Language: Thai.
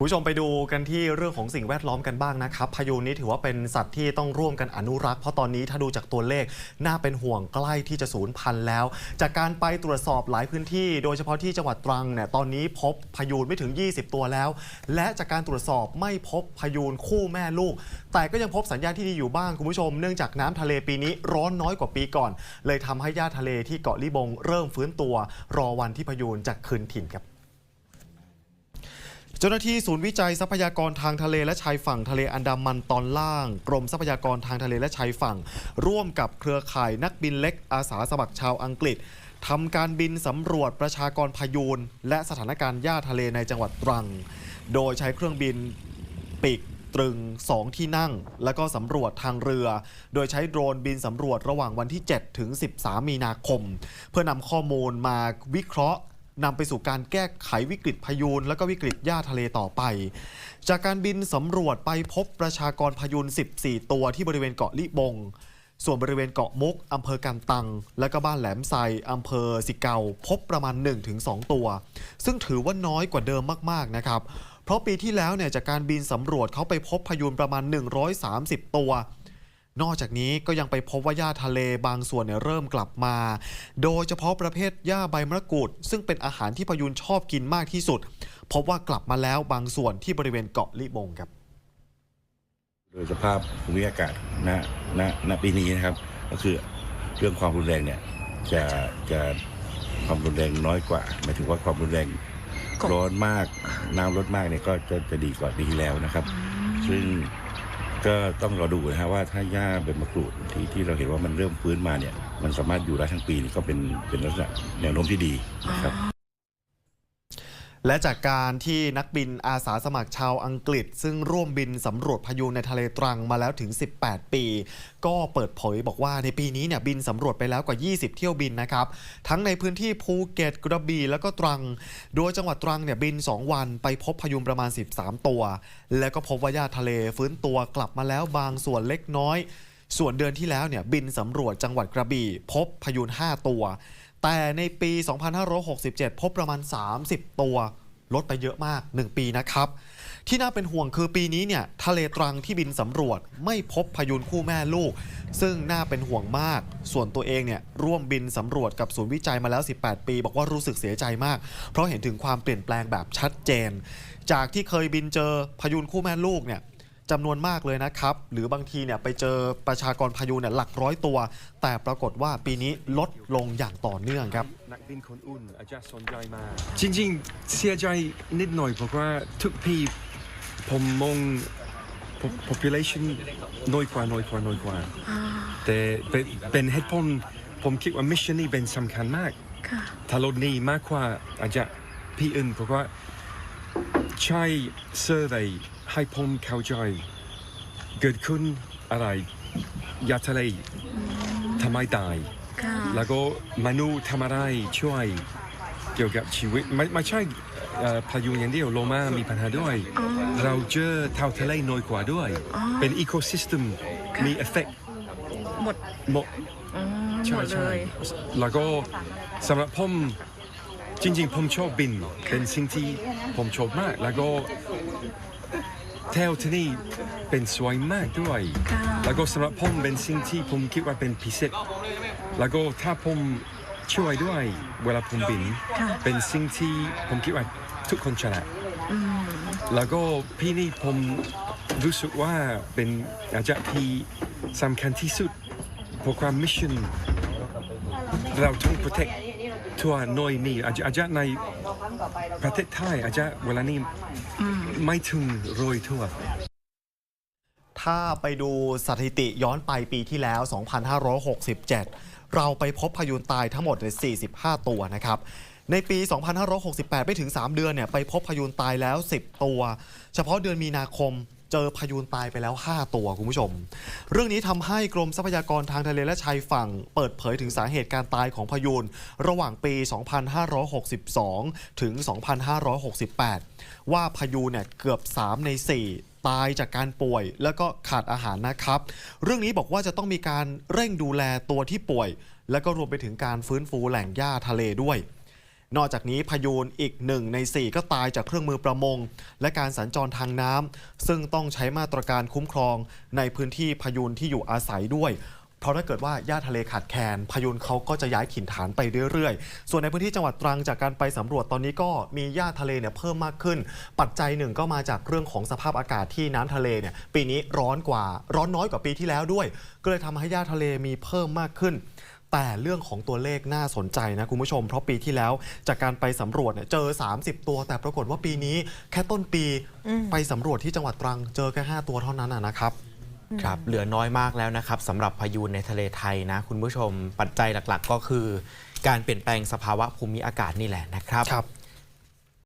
คุณผู้ชมไปดูกันที่เรื่องของสิ่งแวดล้อมกันบ้างนะครับ พายุนี้ถือว่าเป็นสัตว์ที่ต้องร่วมกันอนุรักษ์เพราะตอนนี้ถ้าดูจากตัวเลข น่าเป็นห่วงใกล้ที่จะสูญพันธุ์แล้ว จากการไปตรวจสอบหลายพื้นที่ โดยเฉพาะที่จังหวัดตรังเนี่ยตอนนี้พบพายุไม่ถึง 20 ตัวแล้ว และจากการตรวจสอบไม่พบพายุคู่แม่ลูก แต่ก็ยังพบสัญญาณที่ดีอยู่บ้างคุณผู้ชม เนื่องจากน้ำทะเลปีนี้ร้อนน้อยกว่าปีก่อน เลยทำให้หญ้าทะเลที่เกาะลิบงเริ่มฟื้นตัว รอวันที่พายุจะคืนถิ่นครับ เจ้าหน้าที่ศูนย์วิจัยทรัพยากรทางทะเลและชายฝั่งทะเลอันดามันตอนล่าง กรมทรัพยากรทางทะเลและชายฝั่ง ร่วมกับเครือข่ายนักบินเล็กอาสาสมัครชาวอังกฤษทำการบินสำรวจประชากรพายูนและสถานการณ์หญ้าทะเลในจังหวัดตรัง โดยใช้เครื่องบินปีกตรึง 2 ที่นั่ง แล้วก็สำรวจทางเรือ โดยใช้โดรนบินสำรวจระหว่างวันที่ 7 ถึง 13 มีนาคม เพื่อนำข้อมูลมาวิเคราะห์ นำไปสู่การแก้ไขวิกฤตพายุนและก็วิกฤตหญ้าทะเลต่อไป จากการบินสำรวจไปพบประชากรพายุน14 ตัวที่บริเวณเกาะลิบง ส่วนบริเวณเกาะมุกอำเภอกันตัง และก็บ้านแหลมไซอำเภอสิเกาพบประมาณ 1-2 ตัว ซึ่งถือว่าน้อยกว่าเดิมมากๆนะครับ เพราะปีที่แล้วเนี่ยจากการบินสำรวจเขาไปพบพายุนประมาณ 130 ตัว นอกจากนี้ก็ยังไปพบว่าหญ้าทะเลบางส่วนเนี่ยเริ่มกลับมา โดยเฉพาะประเภทหญ้าใบมะกรูด ซึ่งเป็นอาหารที่พายุนชอบกินมากที่สุด พบว่ากลับมาแล้วบางส่วนที่บริเวณเกาะลิบงครับ โดยสภาพภูมิอากาศณณณปีนี้นะครับ ก็คือเรื่องความรุนแรงเนี่ยจะจะความรุนแรงน้อยกว่าหมายถึงว่าความรุนแรงร้อนมากน้ำลดมากเนี่ยก็จะจะดีกว่าปีที่แล้วนะครับ ซึ่ง ก็ต้องรอดูนะฮะว่าถ้าหญ้าเป็นมะกรูดที่ที่เราเห็นว่ามันเริ่มฟื้นมาเนี่ย มันสามารถอยู่ได้ทั้งปีนี่ก็เป็นเป็นลักษณะแนวโน้มที่ดีนะครับ และจากการที่นักบินอาสาสมัครชาวอังกฤษ ซึ่งร่วมบินสำรวจพายุในทะเลตรังมาแล้วถึง 18 ปี ก็เปิดเผยบอกว่าในปีนี้เนี่ยบินสำรวจไปแล้วกว่า 20 เที่ยวบินนะครับ ทั้งในพื้นที่ภูเก็ตกระบี่แล้วก็ตรัง โดยจังหวัดตรังเนี่ยบิน 2 วันไปพบพายุประมาณ 13 ตัว แล้วก็พบว่าหญ้าทะเลฟื้นตัวกลับมาแล้วบางส่วนเล็กน้อย ส่วนเดือนที่แล้วเนี่ยบินสำรวจจังหวัดกระบี่ พบพายุ5ตัว แต่ในปี 2567 พบประมาณ 30 ตัว ลดไปเยอะมาก 1 ปีนะครับ ที่น่าเป็นห่วงคือปีนี้เนี่ยทะเลตรังที่บินสำรวจไม่พบพายุนคู่แม่ลูก ซึ่งน่าเป็นห่วงมาก ส่วนตัวเองเนี่ยร่วมบินสำรวจกับศูนย์วิจัยมาแล้ว 18 ปี บอกว่ารู้สึกเสียใจมาก เพราะเห็นถึงความเปลี่ยนแปลงแบบชัดเจน จากที่เคยบินเจอพายุนคู่แม่ลูกเนี่ย จำนวนมากเลยนะครับ หรือบางทีเนี่ยไปเจอประชากรพายุเนี่ยหลักร้อยตัว แต่ปรากฏว่าปีนี้ลดลงอย่างต่อเนื่องครับ นักบินคนอุ่นอาจจะสนใจมา จริงๆ เสียใจนิดหน่อยเพราะว่าทุกปีผมมอง pop- population น้อยกว่าน้อยกว่าน้อยกว่าแต่เป็นเป็นเหตุผลผมคิดว่ามิชชั่นนี้เป็นสำคัญมากค่ะ ถ้าลดนี้มากกว่าอาจจะพี่อื่นเพราะว่าใช้เซอร์เวย์ ให้ผมเข้าใจเกิดขึ้นอะไรยาทะเลทำไมตาย ค่ะแล้วก็มนุษย์ทำอะไรช่วยเกี่ยวกับชีวิตไม่ไม่ใช่เอ่อพายุอย่างเดียวโลมามีปัญหาด้วย เราเจอเท่าทะเลน้อยกว่าด้วย เป็นอีโคซิสเต็มมีเอฟเฟกต์หมดหมด อืมหใช่มดเลใช่ย แล้วก็สำหรับผมจริงๆผมชอบบินเป็นสิ่งที่ผมชอบมาก แล้วก็ แถวที่นี่เป็นสวยมากด้วยค่ะแล้วก็สำหรับผมเป็นสิ่งที่ผมคิดว่าเป็นพิเศษ แล้วก็ถ้าผมช่วยด้วยเวลาผมบิน ค่ะ เป็นสิ่งที่ผมคิดว่าทุกคนชนะอืมแล้วก็พี่นี่ผมรู้สึกว่าเป็นอาจจะที่สำคัญที่สุดเพราะความมิชชั่นเราต้อง protect ทัวน้อยนี่อาจจะอาจจะในประเทศไทยอาจจะเวลานี้ไม่ถึงโรยทั่วถ้าไปดูสถิติย้อนไปปีที่แล้ว 2567 เราไปพบพายุนตายทั้งหมดใน45 ตัวนะครับ ในปี 2568 ไม่ถึง 3 เดือนเนี่ยไปพบพายุนตายแล้ว 10 ตัว เฉพาะเดือนมีนาคม เจอพายุนตายไปแล้ว 5 ตัวคุณผู้ชม เรื่องนี้ทำให้กรมทรัพยากรทางทะเลและชายฝั่ง เปิดเผยถึงสาเหตุการตายของพายุนระหว่างปี 2562 ถึง 2568 ว่าพายุเนี่ยเกือบ 3 ใน 4ตายจากการป่วยแล้วก็ขาดอาหารนะครับ เรื่องนี้บอกว่าจะต้องมีการเร่งดูแลตัวที่ป่วย แล้วก็รวมไปถึงการฟื้นฟูแหล่งหญ้าทะเลด้วย นอกจากนี้พายูนอีกหนึ่งใน 4 ก็ตายจากเครื่องมือประมง และการสัญจรทางน้ำซึ่งต้องใช้มาตรการคุ้มครองในพื้นที่พายูนที่อยู่อาศัยด้วยเพราะถ้าเกิดว่าหญ้าทะเลขาดแคลนพายุนเขาก็จะย้ายถิ่นฐานไปเรื่อยๆ ส่วนในพื้นที่จังหวัดตรังจากการไปสำรวจตอนนี้ก็มีหญ้าทะเลเนี่ยเพิ่มมากขึ้น ปัจจัยหนึ่งก็มาจากเรื่องของสภาพอากาศที่น้ำทะเลเนี่ยปีนี้ร้อนกว่าร้อนน้อยกว่าปีที่แล้วด้วย ก็เลยทำให้หญ้าทะเลมีเพิ่มมากขึ้น แต่เรื่องของตัวเลขน่าสนใจนะคุณผู้ชม เพราะปีที่แล้วจากการไปสำรวจเนี่ยเจอ 30 ตัว แต่ปรากฏว่าปีนี้แค่ต้นปีไปสำรวจที่จังหวัดตรังเจอแค่ 5 ตัวเท่านั้นนะนะครับครับเหลือน้อยมากแล้วนะครับสำหรับพายุในทะเลไทยนะ คุณผู้ชมปัจจัยหลักๆ ก็คือ การเปลี่ยนแปลงสภาวะภูมิอากาศนี่แหละนะครับครับ